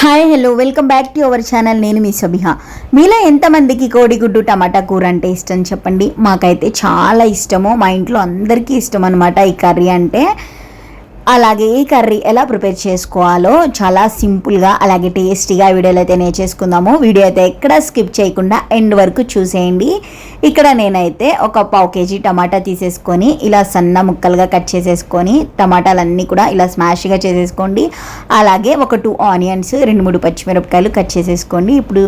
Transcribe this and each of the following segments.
Hi hello welcome back to our channel. నేను మీ సబిహ. మీలో ఎంతమందికి కోడిగుడ్డు టమాటా కూర అంటే ఇష్టం చెప్పండి? మాకైతే చాలా ఇష్టము. మా ఇంట్లో అందరికీ ఇష్టం అనమాట ఈ కర్రీ అంటే. అలాగే ఈ కర్రీ ఎలా ప్రిపేర్ చేసుకోవాలో చాలా సింపుల్గా అలాగే టేస్టీగా వీడియోలో అయితే నేను చేసుకుందాము. వీడియో అయితే ఎక్కడ స్కిప్ చేయకుండా ఎండ్ వరకు చూసేయండి. ఇక్కడ నేనైతే ఒక పావు కేజీ టమాటా తీసేసుకొని ఇలా సన్న ముక్కలుగా కట్ చేసేసుకొని టమాటాలన్నీ కూడా ఇలా స్మాష్గా చేసేసుకోండి. అలాగే ఒక టూ ఆనియన్స్ రెండు మూడు పచ్చిమిరపకాయలు కట్ చేసేసుకోండి. ఇప్పుడు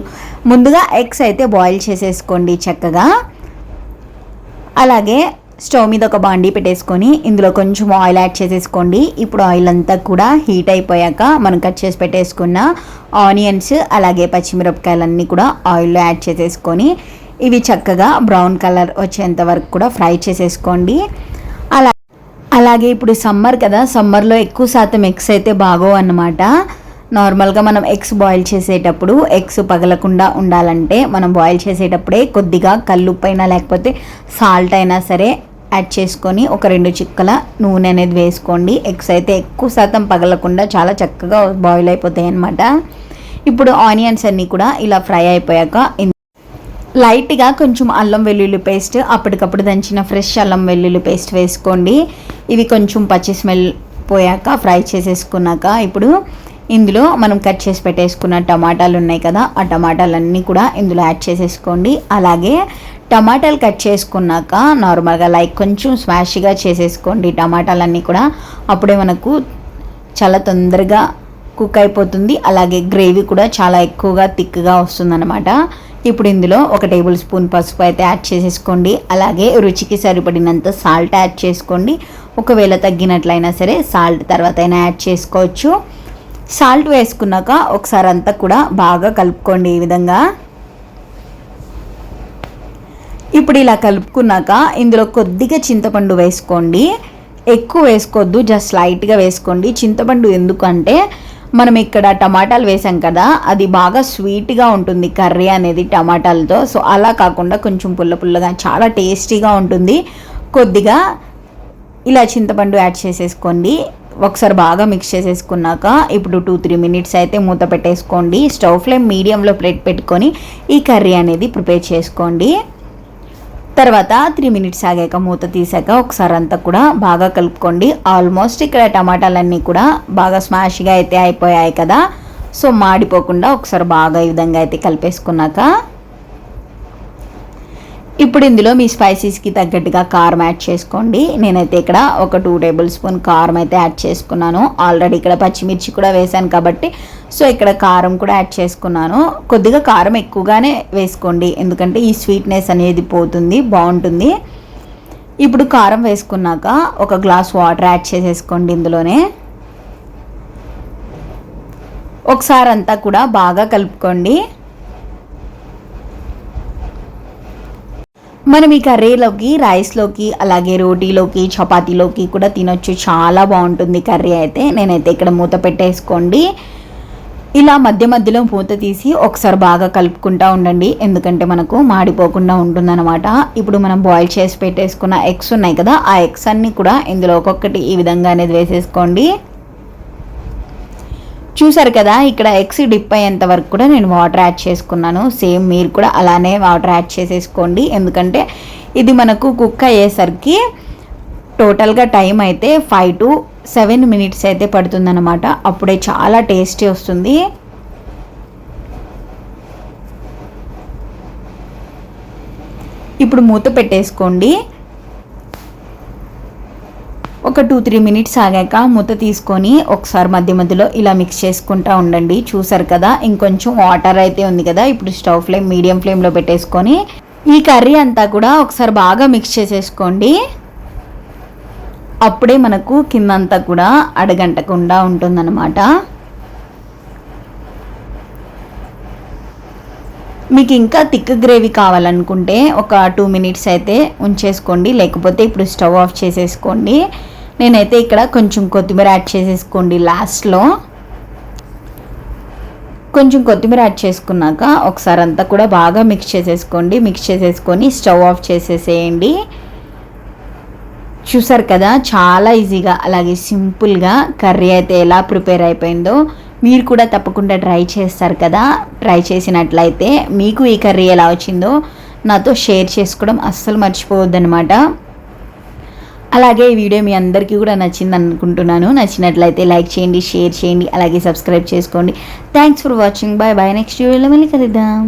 ముందుగా ఎగ్స్ అయితే బాయిల్ చేసేసుకోండి చక్కగా. అలాగే స్టవ్ మీద ఒక బాండీ పెట్టేసుకొని ఇందులో కొంచెం ఆయిల్ యాడ్ చేసేసుకోండి. ఇప్పుడు ఆయిల్ అంతా కూడా హీట్ అయిపోయాక మనం కట్ చేసి పెట్టేసుకున్న ఆనియన్స్ అలాగే పచ్చిమిరపకాయలన్నీ కూడా ఆయిల్లో యాడ్ చేసేసుకొని ఇవి చక్కగా బ్రౌన్ కలర్ వచ్చేంత వరకు కూడా ఫ్రై చేసేసుకోండి. అలా అలాగే ఇప్పుడు సమ్మర్ కదా సమ్మర్లో ఎక్కువ శాతం ఎగ్స్ అయితే బాగో అన్నమాట. నార్మల్గా మనం ఎగ్స్ బాయిల్ చేసేటప్పుడు ఎగ్స్ పగలకుండా ఉండాలంటే మనం బాయిల్ చేసేటప్పుడే కొద్దిగా కల్లుప్పైనా లేకపోతే సాల్ట్ అయినా సరే యాడ్ చేసుకొని ఒక రెండు చిక్కల నూనె అనేది వేసుకోండి. ఎగ్స్ అయితే ఎక్కువ శాతం పగలకుండా చాలా చక్కగా బాయిల్ అయిపోతాయి అన్నమాట. ఇప్పుడు ఆనియన్స్ అన్నీ కూడా ఇలా ఫ్రై అయిపోయాక లైట్గా కొంచెం అల్లం వెల్లుల్లి పేస్ట్ అప్పటికప్పుడు దంచిన ఫ్రెష్ అల్లం వెల్లుల్లి పేస్ట్ వేసుకోండి. ఇవి కొంచెం పచ్చి స్మెల్ పోయాక ఫ్రై చేసేసుకున్నాక ఇప్పుడు ఇందులో మనం కట్ చేసి పెట్టేసుకున్న టమాటాలు ఉన్నాయి కదా ఆ టమాటాలన్నీ కూడా ఇందులో యాడ్ చేసేసుకోండి. అలాగే టమాటాలు కట్ చేసుకున్నాక నార్మల్గా లైక్ కొంచెం స్మాష్గా చేసేసుకోండి టమాటాలన్నీ కూడా. అప్పుడే మనకు చాలా తొందరగా కుక్ అయిపోతుంది. అలాగే గ్రేవీ కూడా చాలా ఎక్కువగా థిక్గా వస్తుందన్నమాట. ఇప్పుడు ఇందులో ఒక టేబుల్ స్పూన్ పసుపు అయితే యాడ్ చేసేసుకోండి. అలాగే రుచికి సరిపడినంత సాల్ట్ యాడ్ చేసుకోండి. ఒకవేళ తగ్గినట్లయినా సరే సాల్ట్ తర్వాత అయినా యాడ్ చేసుకోవచ్చు. సాల్ట్ వేసుకున్నాక ఒకసారి అంతా కూడా బాగా కలుపుకోండి ఈ విధంగా. ఇప్పుడు ఇలా కలుపుకున్నాక ఇందులో కొద్దిగా చింతపండు వేసుకోండి. ఎక్కువ వేసుకోవద్దు జస్ట్ లైట్గా వేసుకోండి. చింతపండు ఎందుకంటే మనం ఇక్కడ టమాటాలు వేసాం కదా అది బాగా స్వీట్గా ఉంటుంది కర్రీ అనేది టమాటాలతో. సో అలా కాకుండా కొంచెం పుల్ల పుల్లగా చాలా టేస్టీగా ఉంటుంది. కొద్దిగా ఇలా చింతపండు యాడ్ చేసేసుకోండి. ఒకసారి బాగా మిక్స్ చేసేసుకున్నాక ఇప్పుడు టూ త్రీ మినిట్స్ అయితే మూత పెట్టేసుకోండి. స్టవ్ ఫ్లేమ్ మీడియంలో ప్లేట్ పెట్టుకొని ఈ కర్రీ అనేది ప్రిపేర్ చేసుకోండి. తర్వాత త్రీ మినిట్స్ ఆగాక మూత తీసాక ఒకసారి అంతా కూడా బాగా కలుపుకోండి. ఆల్మోస్ట్ ఇక్కడ టమాటాలన్నీ కూడా బాగా స్మాష్గా అయితే అయిపోయాయి కదా. సో మాడిపోకుండా ఒకసారి బాగా ఈ విధంగా అయితే కలిపేసుకున్నాక ఇప్పుడు ఇందులో మీ స్పైసీస్కి తగ్గట్టుగా కారం యాడ్ చేసుకోండి. నేనైతే ఇక్కడ ఒక టూ టేబుల్ స్పూన్ కారం అయితే యాడ్ చేసుకున్నాను. ఆల్రెడీ ఇక్కడ పచ్చిమిర్చి కూడా వేశాను కాబట్టి సో ఇక్కడ కారం కూడా యాడ్ చేసుకున్నాను. కొద్దిగా కారం ఎక్కువగానే వేసుకోండి ఎందుకంటే ఈ స్వీట్నెస్ అనేది పోతుంది బాగుంటుంది. ఇప్పుడు కారం వేసుకున్నాక ఒక గ్లాస్ వాటర్ యాడ్ చేసేసుకోండి ఇందులోనే. ఒకసారి అంతా కూడా బాగా కలుపుకోండి. మనం ఈ కర్రీలోకి రైస్లోకి అలాగే రోటీలోకి చపాతీలోకి కూడా తినొచ్చు. చాలా బాగుంటుంది కర్రీ అయితే. నేనైతే ఇక్కడ మూత పెట్టేసుకోండి. ఇలా మధ్య మధ్యలో మూత తీసి ఒకసారి బాగా కలుపుకుంటా ఉండండి. ఎందుకంటే మనకు మాడిపోకుండా ఉంటుందన్నమాట. ఇప్పుడు మనం బాయిల్ చేసి పెట్టేసుకున్న ఎగ్స్ ఉన్నాయి కదా ఆ ఎగ్స్ అన్నీ కూడా ఇందులో ఒక్కొక్కటి ఈ విధంగా అనేది వేసేసుకోండి. చూసారు కదా ఇక్కడ ఎగ్స్ డిప్ అయ్యేంత వరకు కూడా నేను వాటర్ యాడ్ చేసుకున్నాను. సేమ్ మీరు కూడా అలానే వాటర్ యాడ్ చేసేసుకోండి. ఎందుకంటే ఇది మనకు కుక్ అయ్యేసరికి టోటల్గా టైం అయితే ఫైవ్ టు సెవెన్ మినిట్స్ అయితే పడుతుందన్నమాట. అప్పుడే చాలా టేస్టీ వస్తుంది. ఇప్పుడు మూత పెట్టేసుకోండి. ఒక టూ త్రీ మినిట్స్ ఆగాక మూత తీసుకొని ఒకసారి మధ్య మధ్యలో ఇలా మిక్స్ చేసుకుంటా ఉండండి. చూసారు కదా ఇంకొంచెం వాటర్ అయితే ఉంది కదా ఇప్పుడు స్టవ్ ఫ్లేమ్ మీడియం ఫ్లేమ్లో పెట్టేసుకొని ఈ కర్రీ అంతా కూడా ఒకసారి బాగా మిక్స్ చేసేసుకోండి. అప్పుడే మనకు కిందంతా కూడా అడగంటకుండా ఉంటుందన్నమాట. మీకు ఇంకా థిక్ గ్రేవీ కావాలనుకుంటే ఒక టూ మినిట్స్ అయితే ఉంచేసుకోండి. లేకపోతే ఇప్పుడు స్టవ్ ఆఫ్ చేసేసుకోండి. నేనైతే ఇక్కడ కొంచెం కొత్తిమీర యాడ్ చేసేసుకోండి లాస్ట్లో. కొంచెం కొత్తిమీర యాడ్ చేసుకున్నాక ఒకసారి అంతా కూడా బాగా మిక్స్ చేసేసుకోండి. మిక్స్ చేసేసుకొని స్టవ్ ఆఫ్ చేసేసేయండి. చూసారు కదా చాలా ఈజీగా అలాగే సింపుల్గా కర్రీ అయితే ఎలా ప్రిపేర్ అయిపోయిందో మీరు కూడా తప్పకుండా ట్రై చేస్తారు కదా. ట్రై చేసినట్లయితే మీకు ఈ కర్రీ ఎలా వచ్చిందో నాతో షేర్ చేసుకోవడం అస్సలు మర్చిపోవద్దనమాట అలాగే ఈ వీడియో మీ అందరికీ కూడా నచ్చింది అనుకుంటున్నాను. నచ్చినట్లయితే లైక్ చేయండి షేర్ చేయండి అలాగే సబ్స్క్రైబ్ చేసుకోండి. Thanks for watching bye bye next వీడియోలో మళ్ళీ కలుద్దాం.